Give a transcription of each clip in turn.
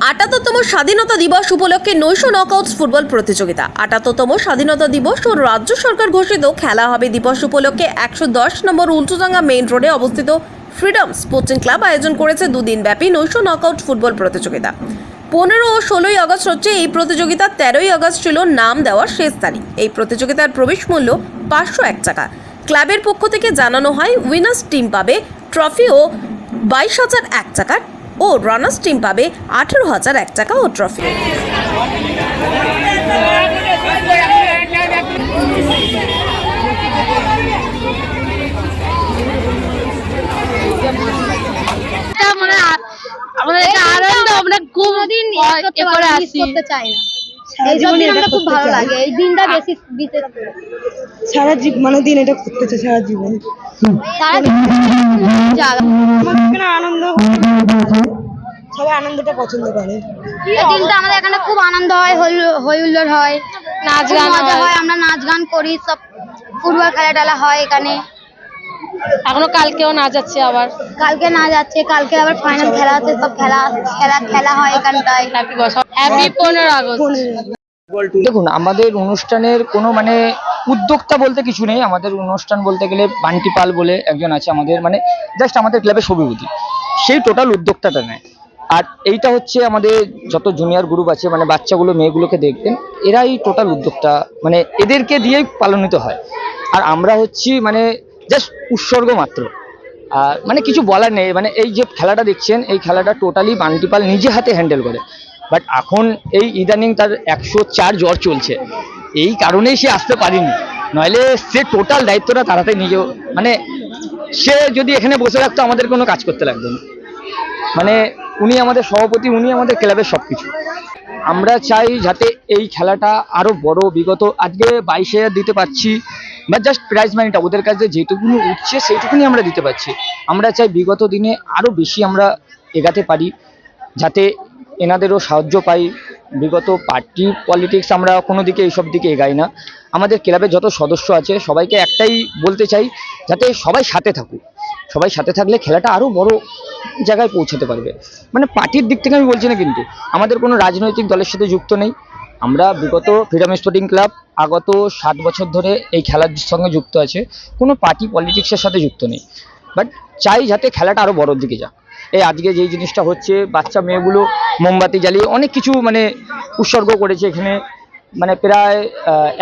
আটাত্তরতম স্বাধীনতা দিবস উপলক্ষে নৈশ নকআউটস ফুটবল প্রতিযোগিতা। আটাত্তরতম স্বাধীনতা দিবস ও রাজ্য সরকার ঘোষিত খেলা হবে দিবস উপলক্ষে একশো দশ নম্বর উল্টোডাঙ্গা মেইন রোডে অবস্থিত ফ্রিডম স্পোর্টিং ক্লাব আয়োজন করেছে দুদিন ব্যাপী নৈশ নকআউট ফুটবল প্রতিযোগিতা। পনেরো ও ষোলোই আগস্ট হচ্ছে এই প্রতিযোগিতার তেরোই আগস্ট ছিল নাম দেওয়ার শেষ তারিখ। এই প্রতিযোগিতার প্রবেশ মূল্য পাঁচশো এক টাকা। ক্লাবের পক্ষ থেকে জানানো হয় উইনার্স টিম পাবে ট্রফি ও বাইশ হাজার এক টাকার ও রানার্স টিম পাবে আঠেরো হাজার এক টাকা ও ট্রফি। এটা আমাদের আনন্দ আমরা খুব কোনোদিন করে আসি করতে চাই না। এই সব আমরা খুব ভালো লাগে। এই দিনটা বেশি বিশেষ সারা জীবন মানে দিন এটা করতে চাই সারা জীবন। তারা আনন্দ সবাই আনন্দটা পছন্দ করে। এই দিনটা আমাদের এখানে খুব আনন্দ হয় হই- হুল্লোড় হয় নাচ গান মজা হয়। আমরা নাচ গান করি সব ফুটবল খেলা টেলা হয় এখানে। এখনও কালকেও নাচ আছে আবার। কালকে না যাচ্ছে কালকে আবার ফাইনাল খেলা আছে সব খেলা খেলা খেলা হয় এখানটায়। হ্যাপি পনেরো আগস্ট। দেখুন আমাদের অনুষ্ঠানের কোনো মানে উদ্যোক্তা বলতে কিছু নেই। আমাদের অনুষ্ঠান বলতে গেলে বান্টি পাল বলে একজন আছে আমাদের মানে জাস্ট আমাদের ক্লাবের সভাপতি। সেই টোটাল উদ্যোক্তাটা নেয়। আর এইটা হচ্ছে আমাদের যত জুনিয়র গ্রুপ আছে মানে বাচ্চাগুলো, মেয়েগুলোকে দেখবেন, এরাই টোটাল উদ্যোক্তা মানে এদেরকে দিয়েই পালনিত হয়। আর আমরা হচ্ছি মানে জাস্ট উৎসর্গ মাত্র। আর মানে কিছু বলার নেই মানে এই যে খেলাটা দেখছেন, এই খেলাটা টোটালি বান্টিপাল নিজে হাতে হ্যান্ডেল করে। বাট এখন এই ইদানিং তার একশো চার জ্বর চলছে। এই কারণেই সে আসতে পারেনি। নইলে সে টোটাল দায়িত্বটা তাড়াতাড়ি নিজেও মানে সে যদি এখানে বসে রাখতো আমাদের কোনো কাজ করতে লাগতো না। মানে উনি আমাদের সভাপতি, উনি আমাদের ক্লাবের সব কিছু আমরা চাই যাতে এই খেলাটা আরও বড়, বিগত, আজকে বাইশ হাজার দিতে পারছি, বা জাস্ট প্রাইজ মানিটা ওদের কাছে যেটুকুনি উঠছে সেইটুকুনি আমরা দিতে পারছি। আমরা চাই বিগত দিনে আরও বেশি আমরা এগাতে পারি, যাতে এনাদেরও সাহায্য পাই। বিগত পার্টি পলিটিক্স আমরা কোনো দিকে এইসব দিকে এগাই না। আমাদের ক্লাবের যত সদস্য আছে, সবাইকে একটাই বলতে চাই, যাতে সবাই সাথে থাকুক। সবাই সাথে থাকলে খেলাটা আরও বড় জায়গায় পৌঁছাতে পারবে। মানে পার্টির দিক থেকে আমি বলছি না কিন্তু, আমাদের কোনো রাজনৈতিক দলের সাথে যুক্ত নেই। আমরা বিগত ফ্রিডম স্পোর্টিং ক্লাব আগত সাত বছর ধরে এই খেলার সঙ্গে যুক্ত আছে। কোনো পার্টি পলিটিক্সের সাথে যুক্ত নেই। বাট চাই যাতে খেলাটা আরও বড়র দিকে যাক। এই আজকে যেই জিনিসটা হচ্ছে, বাচ্চা মেয়েগুলো মোমবাতি জ্বালিয়ে অনেক কিছু মানে উৎসর্গ করেছে এখানে। মানে প্রায়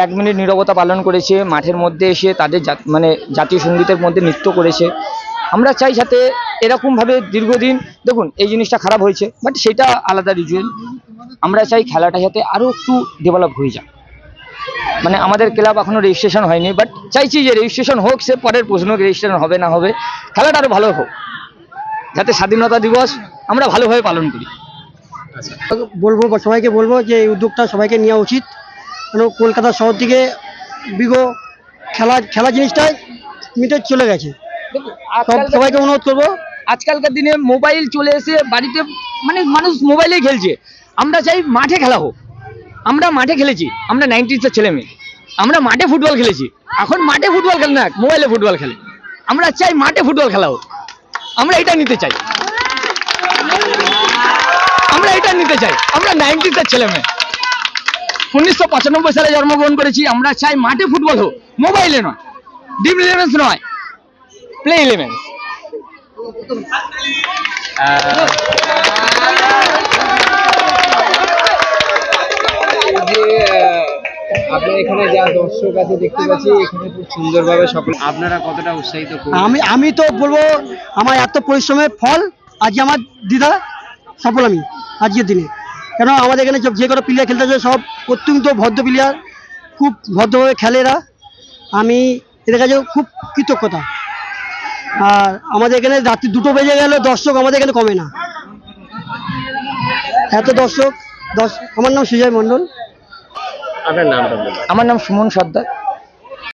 এক মিনিট নীরবতা পালন করেছে। মাঠের মধ্যে এসে তাদের মানে জাতীয় সঙ্গীতের মধ্যে নৃত্য করেছে। আমরা চাই যাতে এরকমভাবে দীর্ঘদিন, দেখুন, এই জিনিসটা খারাপ হয়েছে বাট সেটা আলাদা রিজুয়াল আমরা চাই খেলাটা যাতে আরও একটু ডেভেলপ হয়ে যাক। মানে আমাদের ক্লাব এখনও রেজিস্ট্রেশন হয়নি বাট চাইছি যে রেজিস্ট্রেশন হোক, সে পরের প্রশ্ন রেজিস্ট্রেশন হবে না হবে, খেলাটা আরও ভালো হোক। যাতে স্বাধীনতা দিবস আমরা ভালোভাবে পালন করি। বলব বা সবাইকে বলব যে এই উদ্যোগটা সবাইকে নেওয়া উচিত। কেন কলকাতা শহর থেকে বিগ খেলা খেলা জিনিসটাই মিটে চলে গেছে। সবাইকে অনুরোধ করব। আজকালকার দিনে মোবাইল চলে এসে বাড়িতে মানে মানুষ মোবাইলেই খেলছে। আমরা চাই মাঠে খেলা হোক। আমরা মাঠে খেলেছি। আমরা নাইনটিসের ছেলে মেয়ে। আমরা মাঠে ফুটবল খেলেছি। এখন মাঠে ফুটবল খেলে না মোবাইলে ফুটবল খেলে। আমরা চাই মাঠে ফুটবল খেলা হোক। আমরা এটা নিতে চাই। আমরা এটা নিতে চাই। আমরা নাইনটিসের ছেলে মেয়ে। উনিশশো পঁচানব্বই সালে জন্মগ্রহণ করেছি। আমরা চাই মাঠে ফুটবল হোক। মোবাইলে নয়। ডিম নয়। প্লে ইলেভেন্স আপনার এখানে যা দর্শক আছে দেখতে পাচ্ছি এখানে খুব সুন্দরভাবে সকল আপনারা কতটা উৎসাহিত আমি আমি তো বলব আমার এত পরিশ্রমের ফল আজকে আমার দিদা সফল আমি আজকের দিনে। কেন আমাদের এখানে সব যে কোনো প্লেয়ার খেলতে আসে সব অত্যন্ত ভদ্র প্লেয়ার খুব ভদ্রভাবে খেলে এরা। আমি এদের কাছে খুব কৃতজ্ঞতা। আর আমাদের এখানে রাত্রি দুটো বেজে গেল দর্শক আমাদের এখানে কমে না। এত দর্শক দশ আমার নাম সুজয় মণ্ডল। আপনার নামটা আমার নাম সুমন সর্দার।